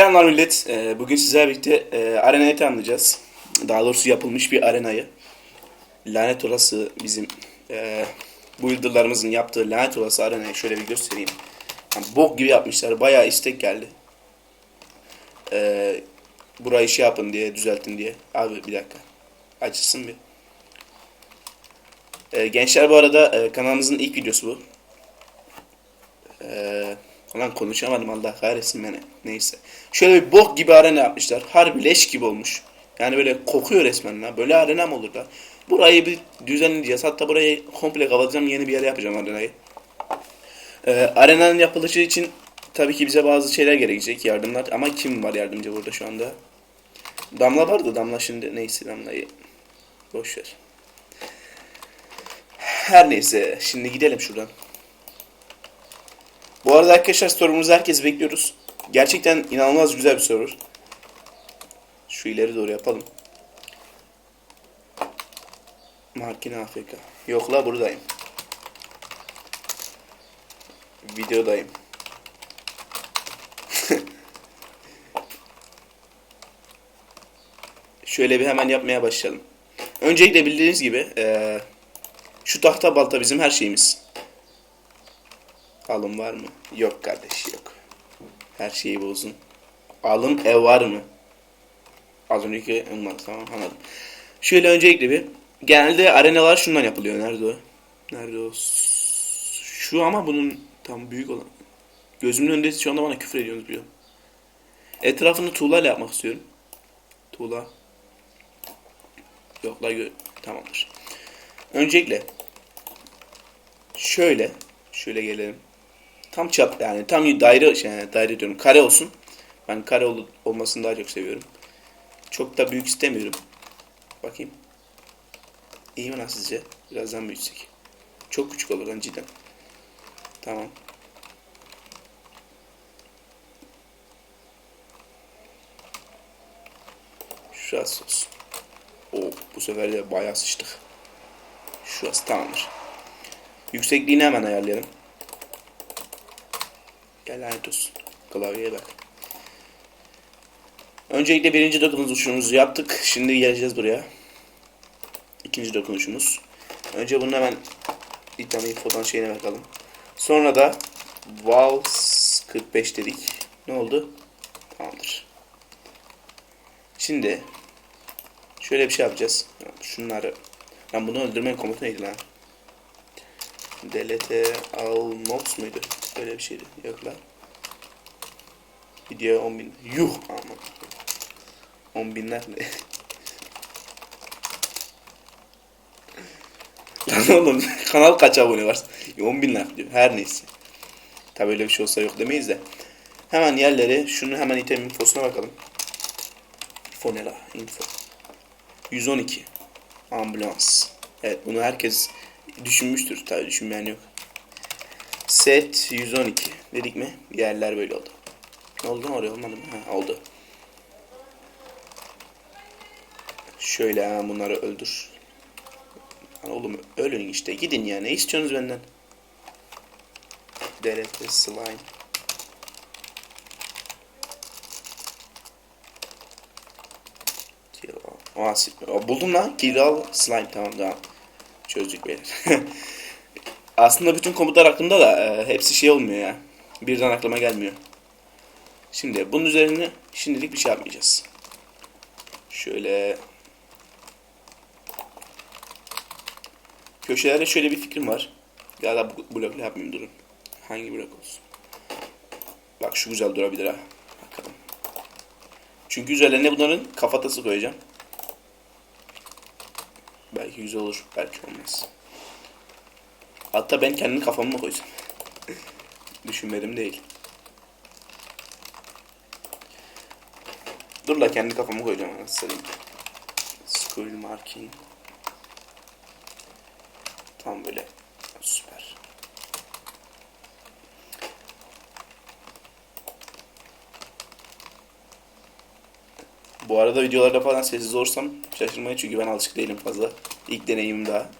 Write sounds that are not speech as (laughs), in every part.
Selamlar millet. Ee, Bugün sizlerle birlikte e, arenayı tanıyacağız. Daha doğrusu yapılmış bir arenayı. Lanet olası bizim e, bu yıldırlarımızın yaptığı lanet olası arenayı şöyle bir göstereyim. Yani bok gibi yapmışlar. Bayağı istek geldi. Ee, burayı şey yapın diye, düzeltin diye. Abi bir dakika. Açılsın bir. Ee, gençler bu arada e, kanalımızın ilk videosu bu. Ee, Ulan konuşamadım Allah kahretsin beni. Neyse. Şöyle bir bok gibi arena yapmışlar. Harbi leş gibi olmuş. Yani böyle kokuyor resmen la. Böyle arena mı olur la? Burayı bir düzenleyeceğiz. Hatta burayı komple kapatacağım. Yeni bir yere yapacağım arenayı. Ee, arenanın yapılışı için tabii ki bize bazı şeyler gerekecek. Yardımlar. Ama kim var yardımcı burada şu anda? Damla vardı. Damla şimdi neyse Damla'yı boş ver. Her neyse. Şimdi gidelim şuradan. Bu arada arkadaşlar sorumuzu herkes bekliyoruz. Gerçekten inanılmaz güzel bir soru. Şu ileri doğru yapalım. Markin Afrika. Yok la buradayım. Videodayım. (laughs) Şöyle bir hemen yapmaya başlayalım. Öncelikle bildiğiniz gibi eee, şu tahta balta bizim her şeyimiz. Alım var mı? Yok kardeş yok. Her şeyi bozun. Alım ev var mı? Az önceki olmadı tamam anladım. Şöyle öncelikle bir genelde arenalar şundan yapılıyor. Nerede o? Nerede o? Şu ama bunun tam büyük olan. Gözümün önünde şu anda bana küfür ediyorsunuz biliyorum. Etrafını tuğlayla yapmak istiyorum. Tuğla. Yok la tamamdır. Öncelikle şöyle şöyle gelelim. Tam çap yani tam daire yani daire diyorum kare olsun. Ben kare ol, olmasını daha çok seviyorum. Çok da büyük istemiyorum. Bakayım. İyi mi lan sizce? Birazdan büyütsek. Çok küçük olur lan cidden. Tamam. Şurası olsun. Oo, bu sefer de bayağı sıçtık. Şurası tamamdır. Yüksekliğini hemen ayarlayalım. Gel lanet olsun. Klavyeye bak. Öncelikle birinci dokunuşumuzu yaptık. Şimdi geleceğiz buraya. İkinci dokunuşumuz. Önce bunun hemen tane infodan şeyine bakalım. Sonra da Vals 45 dedik. Ne oldu? Tamamdır. Şimdi şöyle bir şey yapacağız. Şunları ben bunu öldürmenin komutu neydi lan? Delete al notes muydu? Öyle bir şeydi. Yok lan. Video 10 bin. Yuh aman. 10 binler ne? (laughs) Lan oğlum kanal kaç abone var? 10 binler diyor. Her neyse. Tabi öyle bir şey olsa yok demeyiz de. Hemen yerleri şunu hemen item infosuna bakalım. Info ne la? Info. 112. Ambulans. Evet bunu herkes düşünmüştür. Tabi düşünmeyen yok. Set 112 dedik mi? Yerler böyle oldu. Oldu mu oraya olmadı mı? Ha, oldu. Şöyle hemen bunları öldür. Lan oğlum ölün işte gidin ya ne istiyorsunuz benden? Derete slime. Kill all. Aa, buldum lan. Kill all slime tamam tamam. Çözdük beyler. (laughs) Aslında bütün komutlar aklımda da e, hepsi şey olmuyor ya. Birden aklıma gelmiyor. Şimdi bunun üzerine şimdilik bir şey yapmayacağız. Şöyle köşelerde şöyle bir fikrim var. Da bu blokla yapmayayım durun. Hangi blok olsun? Bak şu güzel durabilir ha. Bakalım. Çünkü üzerlerine bunların kafatası koyacağım. Belki güzel olur, belki olmaz. Hatta ben kendi kafamı mı koysam? (laughs) Düşünmedim değil. Dur la kendi kafamı koyacağım anasını. School marking. Tam böyle. Süper. Bu arada videolarda falan sessiz olursam şaşırmayın çünkü ben alışık değilim fazla. İlk deneyimim daha.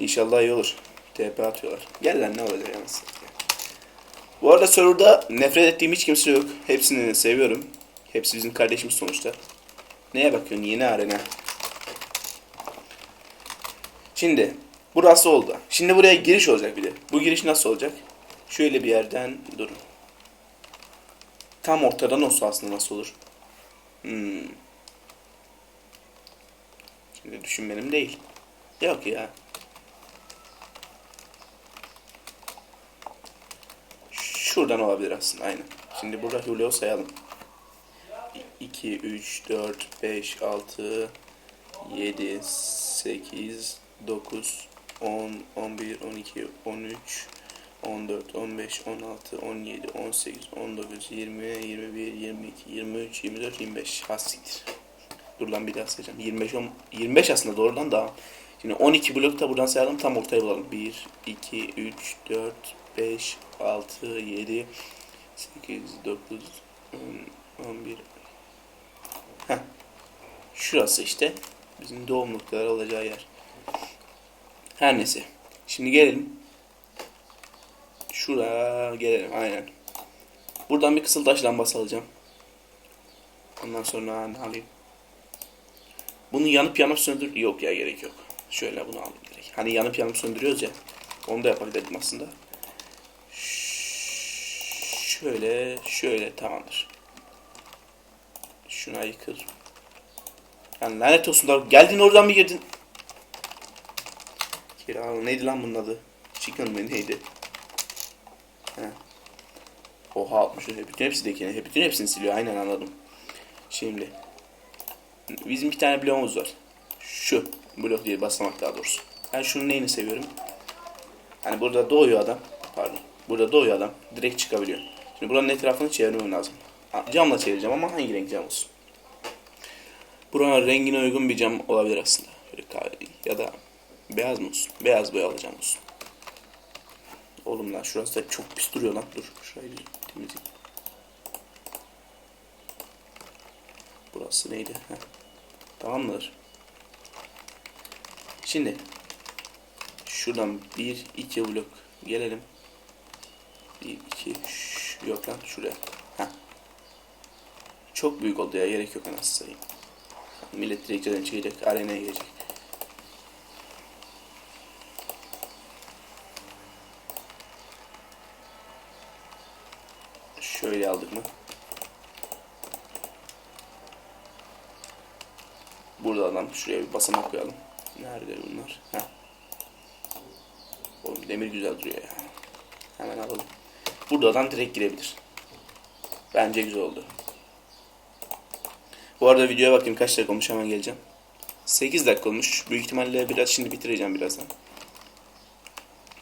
İnşallah iyi olur. TP atıyorlar. Gel lan ne olacak yalnız. Bu arada serverda nefret ettiğim hiç kimse yok. Hepsini seviyorum. Hepsi bizim kardeşimiz sonuçta. Neye bakıyorsun? Yeni arena. Şimdi burası oldu. Şimdi buraya giriş olacak bir de. Bu giriş nasıl olacak? Şöyle bir yerden durun. Tam ortadan olsa aslında nasıl olur? Hmm. Şimdi düşünmenim değil. Yok ya. Şuradan olabilir aslında aynen. Şimdi burada Julio sayalım. 2, 3, 4, 5, 6, 7, 8, 9, 10, 11, 12, 13, 14, 15, 16, 17, 18, 19, 20, 21, 22, 23, 24, 25. Ha siktir. Dur lan bir daha sayacağım. 25, 10, 25 aslında doğrudan daha. Şimdi 12 blok da buradan sayalım tam ortaya bulalım. 1, 2, 3, 4, 5, 6, 7, 8, 9, 10, 11. Heh. Şurası işte bizim doğum noktaları olacağı yer. Her neyse. Şimdi gelelim. Şuraya gelelim aynen. Buradan bir kısıldaş lambası alacağım. Ondan sonra ne alayım? Bunu yanıp yanıp söndür... Yok ya gerek yok. Şöyle bunu alayım direkt. Hani yanıp yanıp söndürüyoruz ya. Onu da yapabilirdim aslında. Şöyle, şöyle tamamdır. Şuna yıkır. Yani lanet olsun da geldin oradan bir girdin. Kira neydi lan bunun adı? Chicken mi neydi? He. Oha 60 bütün hepsi de bütün hepsini siliyor aynen anladım. Şimdi bizim bir tane bloğumuz var. Şu blok değil basamak daha doğrusu. Ben şunun neyini seviyorum? Hani burada doğuyor adam. Pardon. Burada doğuyor adam. Direkt çıkabiliyor. Şimdi buranın etrafını çevirmem lazım. Camla çevireceğim ama hangi renk cam olsun? Buranın rengine uygun bir cam olabilir aslında. Şöyle kahve ya da beyaz mı olsun? Beyaz boyalı cam olsun. Oğlum lan şurası da çok pis duruyor lan. Dur şurayı temizleyeyim. Burası neydi? Heh. Tamam mıdır? Şimdi şuradan bir iki blok gelelim. Bir iki yok lan şuraya. Heh. Çok büyük oldu ya gerek yok anasını satayım. Millet direktörden çıkacak arenaya girecek. Şöyle aldık mı? Burada adam şuraya bir basamak koyalım. Nerede bunlar? Heh. Oğlum demir güzel duruyor ya. Hemen alalım. Burada adam direkt girebilir. Bence güzel oldu. Bu arada videoya bakayım kaç dakika olmuş hemen geleceğim. 8 dakika olmuş. Büyük ihtimalle biraz şimdi bitireceğim birazdan.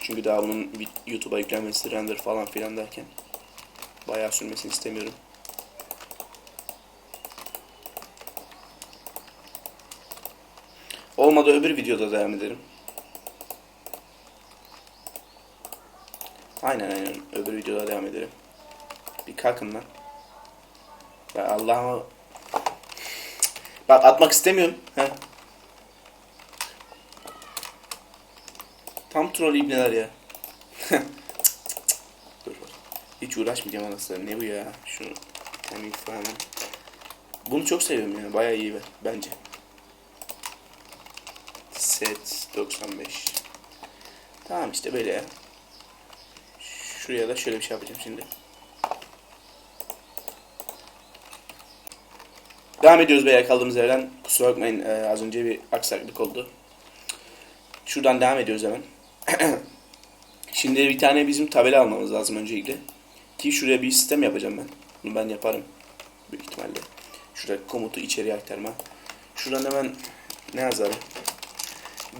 Çünkü daha bunun YouTube'a yüklenmesi, render falan filan derken bayağı sürmesini istemiyorum. Olmadı öbür videoda devam ederim. Aynen aynen öbür videoda devam ederim. Bir kalkın lan. Ben Allah'ıma... Bak atmak istemiyorum. Heh. Tam troll ibneler ya. (laughs) Dur. Hiç uğraşmayacağım anasını. Ne bu ya? Şunu hemen falan. Bunu çok seviyorum ya. Bayağı iyi be bence. Set 95. Tamam işte böyle ya. Şuraya da şöyle bir şey yapacağım şimdi. Devam ediyoruz beyler kaldığımız yerden. Kusura bakmayın e, az önce bir aksaklık oldu. Şuradan devam ediyoruz hemen. (clears throat) Şimdi bir tane bizim tabela almamız lazım öncelikle. Ki şuraya bir sistem yapacağım ben. Bunu ben yaparım. Büyük ihtimalle. Şurada komutu içeriye aktarma. Şuradan hemen ne yazarım?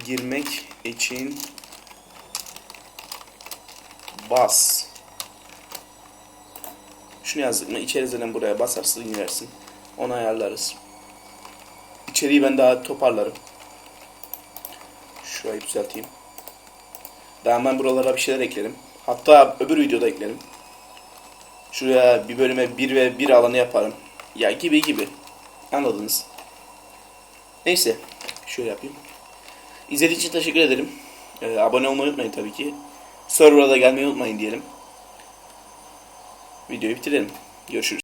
Girmek için bas. Şunu yazdık mı? İçeri zaten buraya basarsın inersin. Onu ayarlarız. İçeriği ben daha toparlarım. Şurayı düzelteyim. Daha ben buralara bir şeyler eklerim. Hatta öbür videoda eklerim. Şuraya bir bölüme 1 ve 1 alanı yaparım. Ya gibi gibi. Anladınız. Neyse. Şöyle yapayım. İzlediğiniz için teşekkür ederim. Ee, abone olmayı unutmayın tabii ki. Server'a da gelmeyi unutmayın diyelim. Videoyu bitirelim. Görüşürüz.